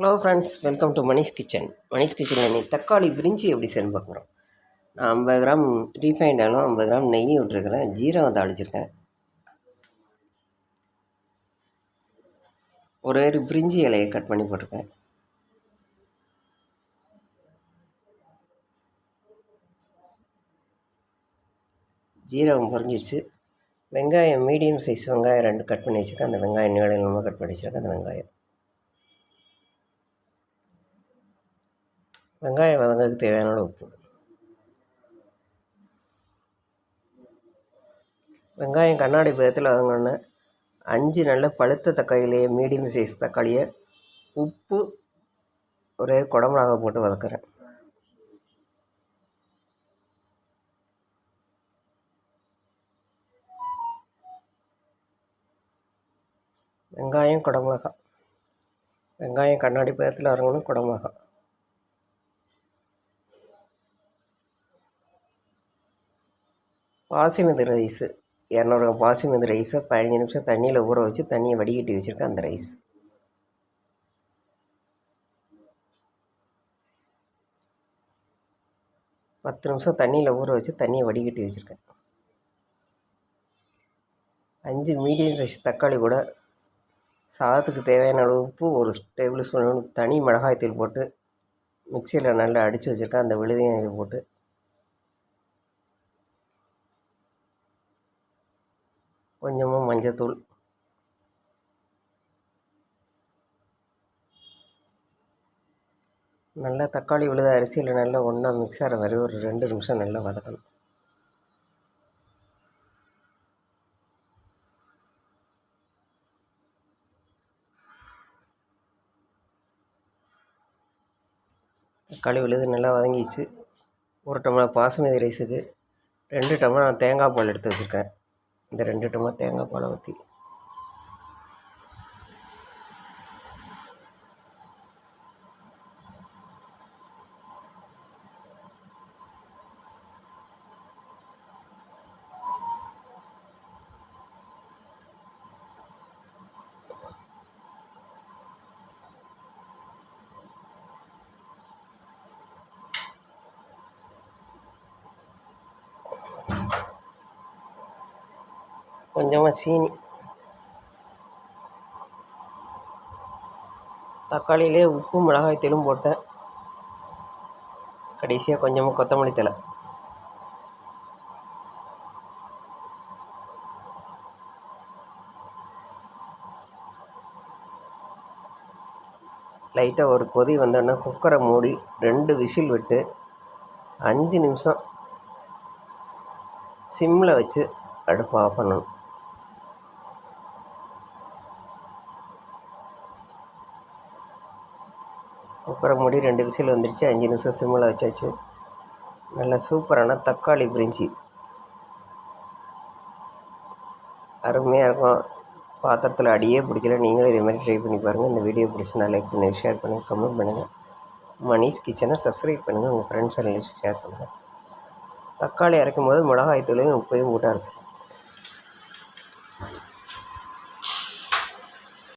Hello friends welcome to Manish kitchen Manish கிச்சனில் இன்றைக்கி தக்காளி பிரிஞ்சி எப்படி செய்யணும் பார்க்குறோம். நான் ஐம்பது கிராம் ரீஃபைண்ட் ஆலும் ஐம்பது கிராம் நெய் விட்டுருக்கிறேன். ஜீரகம் தாளிச்சிருக்கேன் ஒரே ஒரு பிரிஞ்சி இலையை கட் பண்ணி போட்டிருக்கேன். ஜீரகம் பொறிஞ்சிருச்சு வெங்காயம் மீடியம் சைஸ் வெங்காயம் ரெண்டு கட் பண்ணி வச்சுருக்கேன். அந்த வெங்காயம் நீள நீளமாக கட் பண்ணி வச்சுருக்கேன். அந்த வெங்காயம். வெங்காயம் வதங்கிறதுக்கு தேவையான அளவு உப்பு. வெங்காயம் கண்ணாடி பதத்தில் வதங்கினோன்னே அஞ்சு நல்ல பழுத்த தக்காளியிலேயே மீடியம் சைஸ் தக்காளியை உப்பு ஒரே குடமிளகா போட்டு வதக்குறேன். வெங்காயம் குடமிளகா. வெங்காயம் கண்ணாடி பதத்தில் வரங்கணும் குடமிளகா. பாசிமதி ரைஸு. இரநூறு பாசிமதி ரைஸை பதினஞ்சு நிமிஷம் தண்ணியில் ஊற வச்சு தண்ணியை வடிகட்டி வச்சுருக்கேன் அந்த ரைஸ். பத்து நிமிஷம் தண்ணியில் ஊற வச்சு தண்ணியை வடிகட்டி வச்சுருக்கேன். அஞ்சு மீடியம் சைஸ் தக்காளி கூட சாதத்துக்கு தேவையான அளவு உப்பு ஒரு டேபிள் ஸ்பூன் தனி மிளகாய்த்தூள் போட்டு மிக்சியில் நல்லா அடித்து வச்சுருக்கேன். அந்த விழுதையும் இது போட்டு கொஞ்சமாக மஞ்சத்தூள். நல்லா தக்காளி விழுத அரிசியில் நல்லா ஒன்றா மிக்ஸ் ஆகிற வரை ஒரு ரெண்டு நிமிஷம் நல்லா வதக்கணும். தக்காளி விழுது நல்லா வதங்கிச்சு ஒரு டம்ளர் பாசுமதி ரைஸுக்கு ரெண்டு டம்ளர் தேங்காய் பால் எடுத்து வச்சுருக்கேன். இந்த ரெண்டு டம்ளர் தேங்காய் பாலை ஊற்றி கொஞ்சமாக சீனி தக்காளியிலே உப்பு மிளகாய் தூளும் போட்டேன். கடைசியாக கொஞ்சமாக கொத்தமல்லி தழை. லைட்டாக ஒரு கொதி வந்தோடனே குக்கரை மூடி ரெண்டு விசில் விட்டு அஞ்சு நிமிஷம் சிம்மில் வச்சு அடுப்பு ஆஃப் பண்ணணும். குக்கரை மூடி ரெண்டு விசில் வந்துடுச்சு அஞ்சு நிமிஷம் சிம்மில் வச்சாச்சு. நல்ல சூப்பரான தக்காளி பிரிஞ்சி. அருமையாக இருக்கும். பாத்திரத்தில் அடியே பிடிக்கல. நீங்களும் இதே மாதிரி ட்ரை பண்ணி பாருங்கள் இந்த வீடியோ பிடிச்சிருந்தா லைக் பண்ணுங்கள் ஷேர் பண்ணுங்கள் கமெண்ட் பண்ணுங்கள் மணிஷ் கிச்சனை சப்ஸ்கிரைப் பண்ணுங்கள் உங்கள் ஃப்ரெண்ட்ஸ் எல்லாம் ஷேர் பண்ணுங்கள் தக்காளி அரைக்கும் போது மிளகாய் தூளையும் உப்பையும் போட்டு அரைச்சிடும்